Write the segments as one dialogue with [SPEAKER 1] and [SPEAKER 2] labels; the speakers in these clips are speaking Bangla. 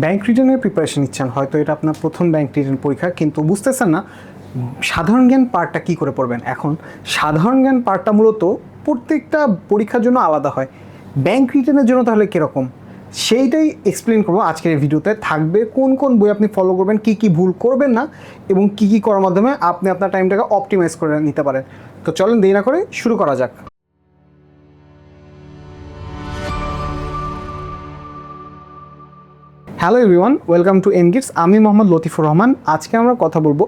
[SPEAKER 1] ব্যাংক রিটার্নের প্রিপারেশন নিচ্ছেন। হয়তো এটা আপনার প্রথম ব্যাংক রিটার্ন পরীক্ষা, কিন্তু বুঝতেছেন না সাধারণ জ্ঞান পার্টটা কী করে পড়বেন? এখন সাধারণ জ্ঞান পার্টটা মূলত প্রত্যেকটা পরীক্ষার জন্য আলাদা হয়। ব্যাংক রিটার্নের জন্য তাহলে কীরকম? সেইটাই এক্সপ্লেন করব আজকের এই ভিডিওতে। থাকবে কোন কোন বই আপনি ফলো করবেন, কি কি ভুল করবেন না, এবং কি কি করার মাধ্যমে আপনি আপনার টাইমটাকে অপটিমাইজ করে নিতে পারেন। তো চলেন দেরি না করে শুরু করা যাক। হ্যালো এভরিওয়ান, ওয়েলকাম টু এনগিটস আমি মোহাম্মদ লতিফুর রহমান। আজকে আমরা কথা বলব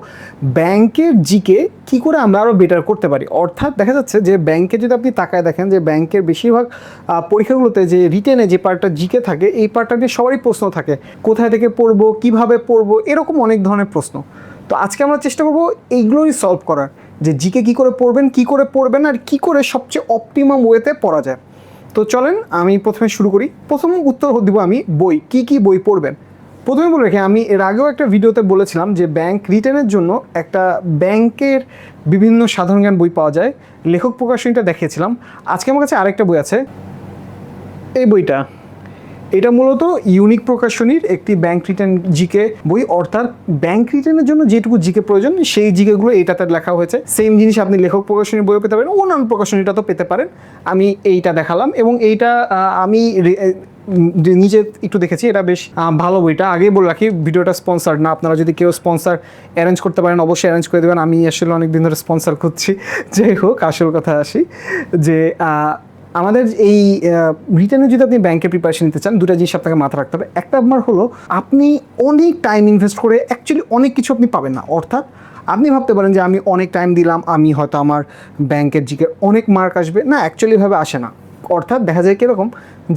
[SPEAKER 1] ব্যাংকের জিকে কি করে আমরা আরও বেটার করতে পারি। অর্থাৎ দেখা যাচ্ছে যে ব্যাংকে যদি আপনি তাকায় দেখেন যে ব্যাংকের বেশিরভাগ পরীক্ষাগুলোতে যে রিটেনে যে পার্টটা জিকে থাকে, এই পার্টটা নিয়ে সবারই প্রশ্ন থাকে, কোথায় থেকে পড়ব, কীভাবে পড়ব, এরকম অনেক ধরনের প্রশ্ন। তো আজকে আমরা চেষ্টা করব এইগুলোই সলভ করার, যে জিকে কি করে পড়বেন, কি করে পড়বেন, আর কি করে সবচেয়ে অপটিমাম ওয়েতে পড়া যায়। তো চলেন আমি প্রথমে শুরু করি। প্রথম উত্তর দিব আমি বই। কি কি বই পড়বেন? প্রথমে বলে রেখে, আমি এর আগেও একটা ভিডিওতে বলেছিলাম যে ব্যাংক রিটার্নের জন্য একটা ব্যাংকের বিভিন্ন সাধারণ জ্ঞান বই পাওয়া যায়। লেখক প্রকাশনীটা দেখিয়েছিলাম। আজকে আমার কাছে আরেকটা বই আছে। এই বইটা। এটা মূলত ইউনিক প্রকাশনীর একটি ব্যাংক রিটার্ন জিকে বই, অর্থাৎ ব্যাংক রিটার্নের জন্য যেটুকু জিকে প্রয়োজন, সেই জিকেগুলো এইটাতে লেখা হয়েছে। সেম জিনিস আপনি লেখক প্রকাশনীর বইও পেতে পারেন, অন্যান্য প্রকাশনীটা তো পেতে পারেন। আমি এইটা দেখালাম এবং এইটা আমি নিজে একটু দেখেছি, এটা বেশ ভালো বইটা। আগেই বলে রাখি, ভিডিওটা স্পন্সার্ড না। আপনারা যদি কেউ স্পন্সার অ্যারেঞ্জ করতে পারেন, অবশ্যই অ্যারেঞ্জ করে দেবেন। আমি আসলে অনেক দিন ধরে স্পন্সার করছি যাই হোক, আসল কথা আসি যে আমাদের এই রিটার্নে যদি আপনি ব্যাংকের প্রিপারেশন নিতে চান, দুটা জিনিস আপনাকে মাথা রাখতে হবে। একটা আপনার হলো, আপনি অনেক টাইম ইনভেস্ট করে অ্যাকচুয়ালি অনেক কিছু আপনি পাবেন না। অর্থাৎ আপনি ভাবতে পারেন যে আমি অনেক টাইম দিলাম, আমি হয়তো আমার ব্যাংকের জিকে অনেক মার্ক আসবে। না অ্যাকচুয়ালিভাবে আসে না। অর্থাৎ দেখা যায় কীরকম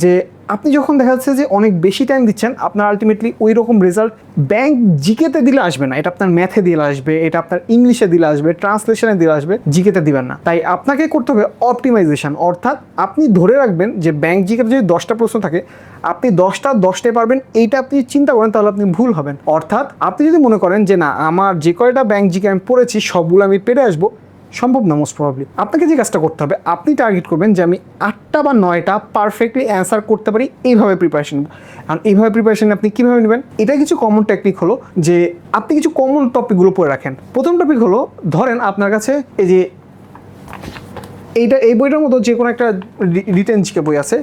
[SPEAKER 1] যে আপনি যখন দেখা যাচ্ছে যে অনেক বেশি টাইম দিচ্ছেন, আপনার আলটিমেটলি ওই রকম রেজাল্ট ব্যাংক জিকেতে দিলে আসবে না। এটা আপনার ম্যাথে দিলে আসবে, এটা আপনার ইংলিশে দিলে আসবে ট্রান্সলেশনে দিলে আসবে, জিকেতে দিবেন না। তাই আপনাকে করতে হবে অপটিমাইজেশন অর্থাৎ আপনি ধরে রাখবেন যে ব্যাংক জিকেতে যদি দশটা প্রশ্ন থাকে, আপনি দশটা, দশটায় পারবেন, এইটা আপনি চিন্তা করেন, তাহলে আপনি ভুল হবেন। অর্থাৎ আপনি যদি মনে করেন যে না, আমার যে কয়টা ব্যাংক জিকে আমি পড়েছি, সবগুলো আমি পেরে আসব সম্ভব না মোস্ট প্রবাবলি আপনাকে যে কাজটা করতে হবে, আপনি টার্গেট করবেন যে আমি আটটা বা নয়টা পারফেক্টলি অ্যান্সার করতে পারি, এইভাবে প্রিপারেশন আর এইভাবে প্রিপারেশন আপনি কীভাবে নেবেন? এটা কিছু কমন টেকনিক হলো যে আপনি কিছু কমন টপিকগুলো পড়ে রাখেন। প্রথম টপিক হলো, ধরেন আপনার কাছে এই যে এইটা, এই বইটার মতো যে কোনো একটা রিটেন জিকে বই আছে,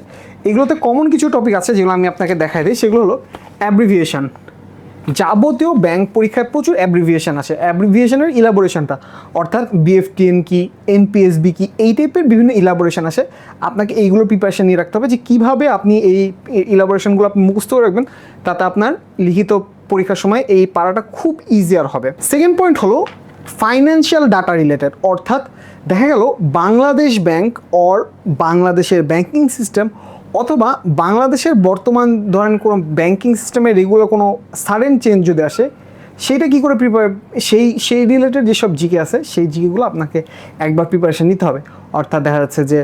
[SPEAKER 1] এগুলোতে কমন কিছু টপিক আছে যেগুলো আমি আপনাকে দেখাই দিই, সেগুলো হলো অ্যাব্রিভিয়েশন যাবতীয় ব্যাংক পরীক্ষায় প্রচুর অ্যাব্রিভিয়েশন আছে। অ্যাব্রিভিয়েশনের ইলাবোরেশনটা অর্থাৎ বিএফটিএন কি এনপিএসবি কি, এই টাইপের বিভিন্ন ইলাবোরেশন আছে। আপনাকে এইগুলো প্রিপারেশন নিয়ে রাখতে হবে যে কীভাবে আপনি এই ইলাবোরেশনগুলো আপনি মুখস্থ করে রাখবেন, তাতে আপনার লিখিত পরীক্ষার সময় এই পাড়াটা খুব ইজিয়ার হবে। সেকেন্ড পয়েন্ট হলো ফাইন্যান্সিয়াল ডাটা রিলেটেড অর্থাৎ দেখা গেল বাংলাদেশ ব্যাংক অর বাংলাদেশের ব্যাংকিং সিস্টেম অথবা বাংলাদেশের বর্তমান ধরেন কোনো ব্যাংকিং সিস্টেমে রেগুলার কোনো সাডেন চেঞ্জ যদি আসে সেইটা কী করে প্রিপেয়ার সেই সেই রিলেটেড যেসব জিকে আছে, সেই জিকেগুলো আপনাকে একবার প্রিপারেশন নিতে হবে। অর্থাৎ দেখা যাচ্ছে যে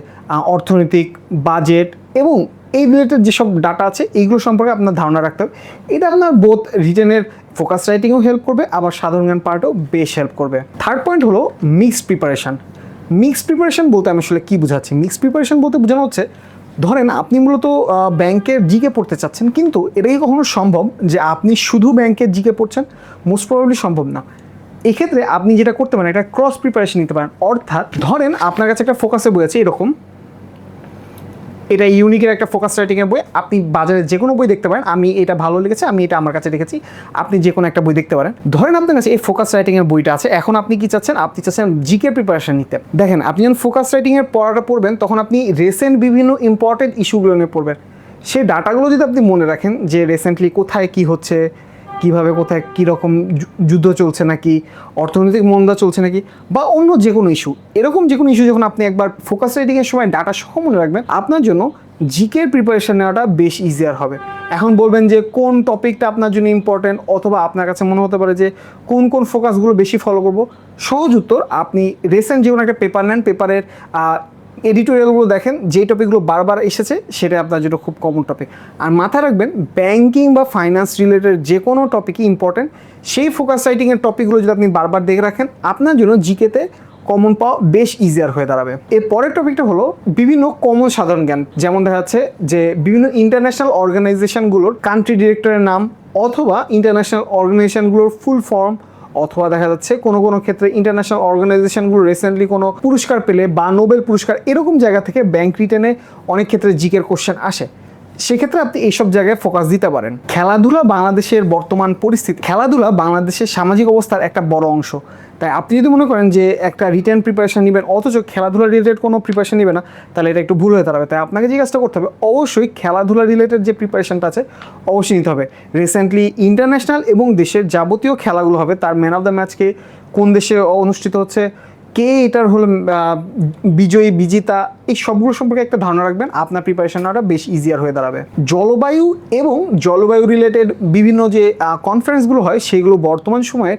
[SPEAKER 1] অর্থনৈতিক বাজেট এবং এই রিলেটেড যেসব ডাটা আছে, এইগুলো সম্পর্কে আপনার ধারণা রাখতে হবে। এটা আপনার বোধ রিটেনের ফোকাস রাইটিংও হেল্প করবে, আবার সাধারণ জ্ঞান পার্টও বেশ হেল্প করবে। থার্ড পয়েন্ট হলো মিক্সড প্রিপারেশন মিক্সড প্রিপারেশন বলতে আমি আসলে কী বোঝাচ্ছি? মিক্সড প্রিপারেশন বলতে বোঝানো হচ্ছে ধরেন আপনি মূলত ব্যাংকের জিকে পড়তে চাচ্ছেন, কিন্তু এটাই কখনো সম্ভব যে আপনি শুধু ব্যাংকের জিকে পড়ছেন? মোস্ট প্রবলি সম্ভব না। এক্ষেত্রে আপনি যেটা করতে পারেন এটা ক্রস প্রিপারেশন নিতে পারেন। অর্থাৎ ধরেন আপনার কাছে একটা ফোকাসে বলেছে এরকম এটা ইউনিকের একটা ফোকাস রাইটিংয়ের বই। আপনি বাজারে যে কোনো বই দেখতে পারেন। আমি এটা ভালো লেগেছে, আমি এটা আমার কাছে রেখেছি। আপনি যে কোনো একটা বই দেখতে পারেন। ধরেন আপনার কাছে এই ফোকাস রাইটিংয়ের বইটা আছে। এখন আপনি কি চাচ্ছেন? আপনি চাচ্ছেন জিকে প্রিপারেশন নিতে। দেখেন, আপনি যখন ফোকাস রাইটিংয়ের পড়াটা পড়বেন, তখন আপনি রিসেন্ট বিভিন্ন ইম্পর্টেন্ট ইস্যুগুলো নিয়ে পড়বেন। সেই ডাটাগুলো যদি আপনি মনে রাখেন যে রিসেন্টলি কোথায় কি হচ্ছে কীভাবে, কোথায় কীরকম যুদ্ধ চলছে নাকি, অর্থনৈতিক মন্দা চলছে নাকি, বা অন্য যে কোনো ইস্যু এরকম যে কোনো ইস্যু যখন আপনি একবার ফোকাস রেটিংয়ের সময় ডাটা সহ মনে রাখবেন, আপনার জন্য জিকের প্রিপারেশন নেওয়াটা বেশ ইজিয়ার হবে। এখন বলবেন যে কোন টপিকটা আপনার জন্য ইম্পর্টেন্ট অথবা আপনার কাছে মনে হতে পারে যে কোন কোন ফোকাসগুলো বেশি ফলো করব, সহজ উত্তর আপনি রিসেন্ট যে কোনো একটা পেপার নেন পেপারের এডিটোরিয়ালগুলো দেখেন যে টপিকগুলো বারবার এসেছে, সেটা আপনার জন্য খুব কমন টপিক আর মাথায় রাখবেন ব্যাংকিং বা ফাইন্যান্স রিলেটেড যে কোনো টপিকই ইম্পর্টেন্ট সেই ফোকাস রাইটিংয়ের টপিকগুলো যদি আপনি বারবার দেখে রাখেন, আপনার জন্য জিকেতে কমন পাওয়া বেশ ইজিয়ার হয়ে দাঁড়াবে। এর পরের টপিকটা হলো বিভিন্ন কমন সাধারণ জ্ঞান, যেমন দেখা যাচ্ছে যে বিভিন্ন ইন্টারন্যাশনাল অর্গানাইজেশনগুলোর কান্ট্রি ডিরেক্টরের নাম অথবা ইন্টারন্যাশনাল অর্গানাইজেশনগুলোর ফুল ফর্ম অথবা দেখা যাচ্ছে কোনো কোনো ক্ষেত্রে ইন্টারন্যাশনাল অর্গানাইজেশনগুলো রিসেন্টলি কোনো পুরস্কার পেলে বা নোবেল পুরস্কার এরকম জায়গা থেকে ব্যাংক রিটেনে অনেক ক্ষেত্রে জিকের কোশ্চেন আসে। সেক্ষেত্রে আপনি এইসব জায়গায় ফোকাস দিতে পারেন। খেলাধুলা বাংলাদেশের বর্তমান পরিস্থিতি, খেলাধুলা বাংলাদেশের সামাজিক অবস্থার একটা বড় অংশ। তাই আপনি যদি মনে করেন যে একটা রিটার্ন প্রিপারেশন নেবেন, অথচ খেলাধুলা রিলেটেড কোনো প্রিপারেশন নেবে না, তাহলে এটা একটু ভুল হয়ে দাঁড়াবে। তাই আপনাকে যে কাজটা করতে হবে, অবশ্যই খেলাধুলা রিলেটেড যে প্রিপারেশনটা আছে, অবশ্যই নিতে হবে। রিসেন্টলি ইন্টারন্যাশনাল এবং দেশের যাবতীয় খেলাগুলো হবে, তার ম্যান অফ দ্য ম্যাচকে কোন দেশে অনুষ্ঠিত হচ্ছে কে এটার হলো বিজয়ী, বিজেতা, এই সবগুলো সম্পর্কে একটা ধারণা রাখবেন। আপনার প্রিপারেশন নেওয়াটা বেশ ইজিয়ার হয়ে দাঁড়াবে। জলবায়ু এবং জলবায়ু রিলেটেড বিভিন্ন যে কনফারেন্সগুলো হয়, সেগুলো বর্তমান সময়ে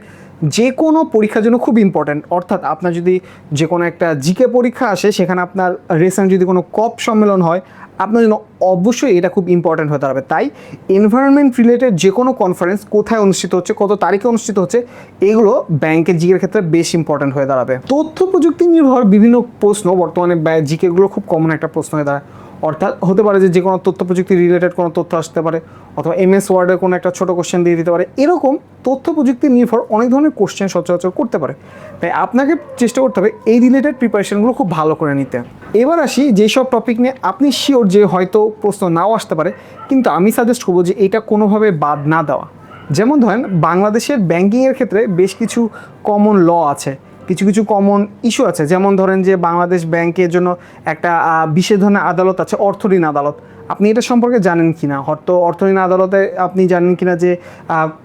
[SPEAKER 1] যে কোনো পরীক্ষার জন্য খুব ইম্পর্ট্যান্ট অর্থাৎ আপনার যদি যে কোনো একটা জিকে পরীক্ষা আসে, সেখানে আপনার রেসেন্ট যদি কোনো কপ সম্মেলন হয় আপনার জন্য অবশ্যই এটা খুব ইম্পর্টেন্ট হয়ে দাঁড়াবে। তাই এনভায়রনমেন্ট রিলেটেড যে কোনো কনফারেন্স কোথায় অনুষ্ঠিত হচ্ছে, কত তারিখে অনুষ্ঠিত হচ্ছে, এগুলো ব্যাংকের জিকের ক্ষেত্রে বেশ ইম্পর্ট্যান্ট হয়ে দাঁড়াবে। তথ্য প্রযুক্তি নির্ভর বিভিন্ন প্রশ্ন, বর্তমানে জিকেগুলো খুব কমন একটা প্রশ্ন হয়ে দাঁড়ায়। অর্থাৎ হতে পারে যে যে কোনো তথ্য প্রযুক্তি রিলেটেড কোনো তথ্য আসতে পারে, অথবা এমএস ওয়ার্ডের কোনো একটা ছোটো কোশ্চেন দিয়ে দিতে পারে, এরকম তথ্য প্রযুক্তি নির্ভর অনেক ধরনের কোশ্চেন সচরাচর করতে পারে। তাই আপনাকে চেষ্টা করতে হবে এই রিলেটেড প্রিপারেশনগুলো খুব ভালো করে নিতে। এবার আসি যেসব টপিক নিয়ে আপনি শিওর যে হয়তো প্রশ্ন নাও আসতে পারে, কিন্তু আমি সাজেস্ট করব যে এটা কোনোভাবে বাদ না দেওয়া। যেমন ধরেন বাংলাদেশের ব্যাংকিংয়ের ক্ষেত্রে বেশ কিছু কমন ল আছে। কিছু কিছু কমন ইস্যু আছে। যেমন ধরেন যে বাংলাদেশ ব্যাংকের জন্য একটা বিশেষ ধরনের আদালত আছে, অর্থঋণ আদালত। আপনি এটা সম্পর্কে জানেন কি না হয়তো অর্থঋণ আদালতে আপনি জানেন কি না যে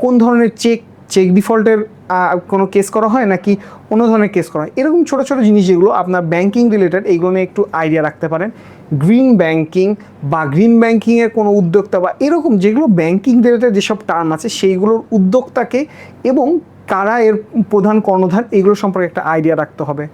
[SPEAKER 1] কোন ধরনের চেক চেক ডিফল্টের কোনো কেস করা হয় নাকি অন্য ধরনের কেস করা হয়? এরকম ছোটো ছোটো জিনিস যেগুলো আপনার ব্যাংকিং রিলেটেড এইগুলো নিয়ে একটু আইডিয়া রাখতে পারেন। গ্রিন ব্যাংকিং বা গ্রিন ব্যাংকিংয়ের কোনো উদ্যোক্তা বা এরকম যেগুলো ব্যাংকিং রিলেটেড যেসব টার্ম আছে, সেইগুলোর উদ্যোক্তাকে এবং কারা এর প্রধান কর্ণধার, এগুলো সম্পর্কে একটা আইডিয়া রাখতে হবে।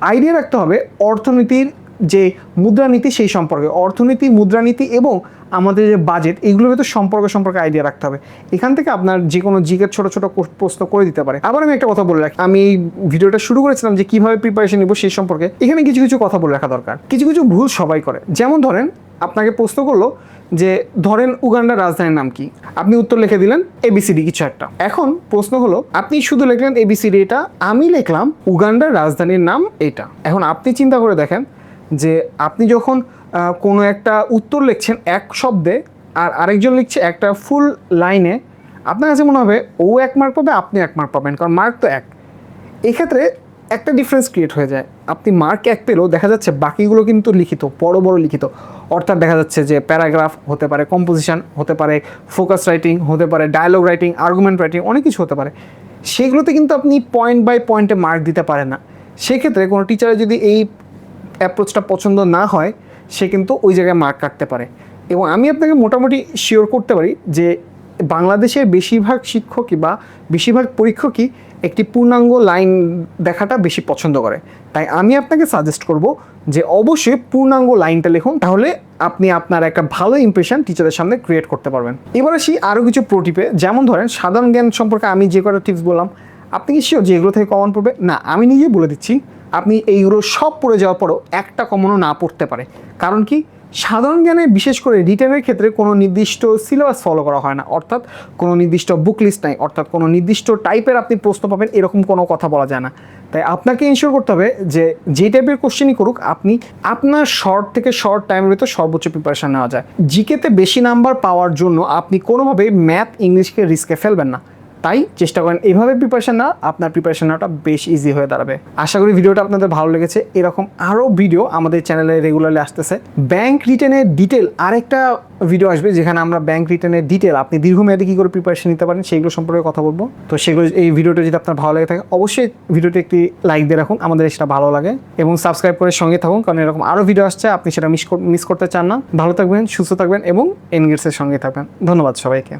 [SPEAKER 1] আইডিয়া রাখতে হবে অর্থনীতির যে মুদ্রানীতি, সেই সম্পর্কে। অর্থনীতি, মুদ্রানীতি এবং আমাদের যে বাজেট এগুলোর ভেতর সম্পর্ক সম্পর্কে আইডিয়া রাখতে হবে। এখান থেকে আপনার যে কোনো জিকের ছোটো ছোটো প্রশ্ন করে দিতে পারে। আবার আমি একটা কথা বলে রাখি। আমি এই ভিডিওটা শুরু করেছিলাম যে কীভাবে প্রিপারেশন নেব সেই সম্পর্কে। এখানে কিছু কিছু কথা বলে রাখা দরকার। কিছু কিছু ভুল সবাই করে। যেমন ধরেন আপনাকে প্রশ্ন করল যে, ধরেন উগান্ডার রাজধানীর নাম কি? আপনি উত্তর লিখে দিলেন এবিসিডি কিছু একটা। এখন প্রশ্ন হলো, আপনি শুধু লিখলেন এবিসিডি এটা, আমি লিখলাম উগান্ডার রাজধানীর নাম এটা। এখন আপনি চিন্তা করে দেখেন যে, আপনি যখন কোনো একটা উত্তর লিখছেন এক শব্দে আর আরেকজন লিখছে একটা ফুল লাইনে, আপনার কাছে মনে হবে ও এক মার্ক পাবে, আপনি এক মার্ক পাবেন, কারণ মার্ক তো এক। এক্ষেত্রে একটা ডিফারেন্স ক্রিয়েট হয়ে যায়। আপনি মার্ক এক পেলেও দেখা যাচ্ছে বাকিগুলো কিন্তু লিখিত, বড় বড় লিখিত। অর্থাৎ দেখা যাচ্ছে যে প্যারাগ্রাফ হতে পারে কম্পোজিশন হতে পারে ফোকাস রাইটিং হতে পারে ডায়লগ রাইটিং আর্গুমেন্ট রাইটিং অনেক কিছু হতে পারে। সেগুলোতে কিন্তু আপনি পয়েন্ট বাই পয়েন্টে মার্ক দিতে পারেন না। সেক্ষেত্রে কোনো টিচারের যদি এই অ্যাপ্রোচটা পছন্দ না হয়, সে কিন্তু ওই জায়গায় মার্ক কাটতে পারে। এবং আমি আপনাকে মোটামুটি শিওর করতে পারি যে বাংলাদেশের বেশিরভাগ শিক্ষকই বা বেশিরভাগ পরীক্ষকই একটি পূর্ণাঙ্গ লাইন দেখাটা বেশি পছন্দ করে। তাই আমি আপনাকে সাজেস্ট করব যে অবশ্যই পূর্ণাঙ্গ লাইনটা লিখুন, তাহলে আপনি আপনার একটা ভালো ইমপ্রেশন টিচারের সামনে ক্রিয়েট করতে পারবেন। এবার আসি আরও কিছু প্রোটিপে, যেমন ধরেন সাধারণ জ্ঞান সম্পর্কে আমি যে কটা টিপস বললাম, আপনি কি শিওর যে এগুলো থেকে কমন পড়বে? না, আমি নিজেই বলে দিচ্ছি, আপনি এইগুলো সব পড়ে যাওয়ার পরও একটা কমনও না পড়তে পারে। কারণ কি? সাধারণ জ্ঞানে, বিশেষ করে রিটেনের ক্ষেত্রে কোনো নির্দিষ্ট সিলেবাস ফলো করা হয় না। অর্থাৎ কোনো নির্দিষ্ট বুক লিস্ট নাই, অর্থাৎ কোনো নির্দিষ্ট টাইপের আপনি প্রশ্ন পাবেন, এরকম কোনো কথা বলা যায় না। তাই আপনাকে ইনশিওর করতে হবে যে যে টাইপের কোশ্চেনই করুক, আপনি আপনার শর্ট থেকে শর্ট টাইমের ভিতর সর্বোচ্চ প্রিপারেশন নেওয়া যায়। জিকেতে বেশি নাম্বার পাওয়ার জন্য আপনি কোনোভাবে ম্যাথ ইংলিশকে রিস্কে ফেলবেন না। তাই চেষ্টা করেন। এইভাবে প্রিপারেশন না আপনার প্রিপারেশন নেওয়াটা বেশ ইজি হয়ে দাঁড়াবে। আশা করি ভিডিওটা আপনাদের ভালো লেগেছে। এরকম আরও ভিডিও আমাদের চ্যানেলে রেগুলারলি আসতেছে। ব্যাংক রিটেনের ডিটেল আরেকটা ভিডিও আসবে যেখানে আমরা ব্যাংক রিটেনের ডিটেল আপনি দীর্ঘমেয়াদে কী করে প্রিপারেশন নিতে পারেন সেইগুলো সম্পর্কে কথা বলব। তো সেগুলো এই ভিডিওটা যদি আপনার ভালো লাগে থাকে, অবশ্যই ভিডিওটি একটি লাইক দিয়ে রাখুন। আমাদের সেটা ভালো লাগে এবং সাবস্ক্রাইব করে সঙ্গে থাকুন, কারণ এরকম আরও ভিডিও আসছে, আপনি সেটা মিস মিস করতে চান না। ভালো থাকবেন, সুস্থ থাকবেন এবং এনগেটসের সঙ্গে থাকবেন। ধন্যবাদ সবাইকে।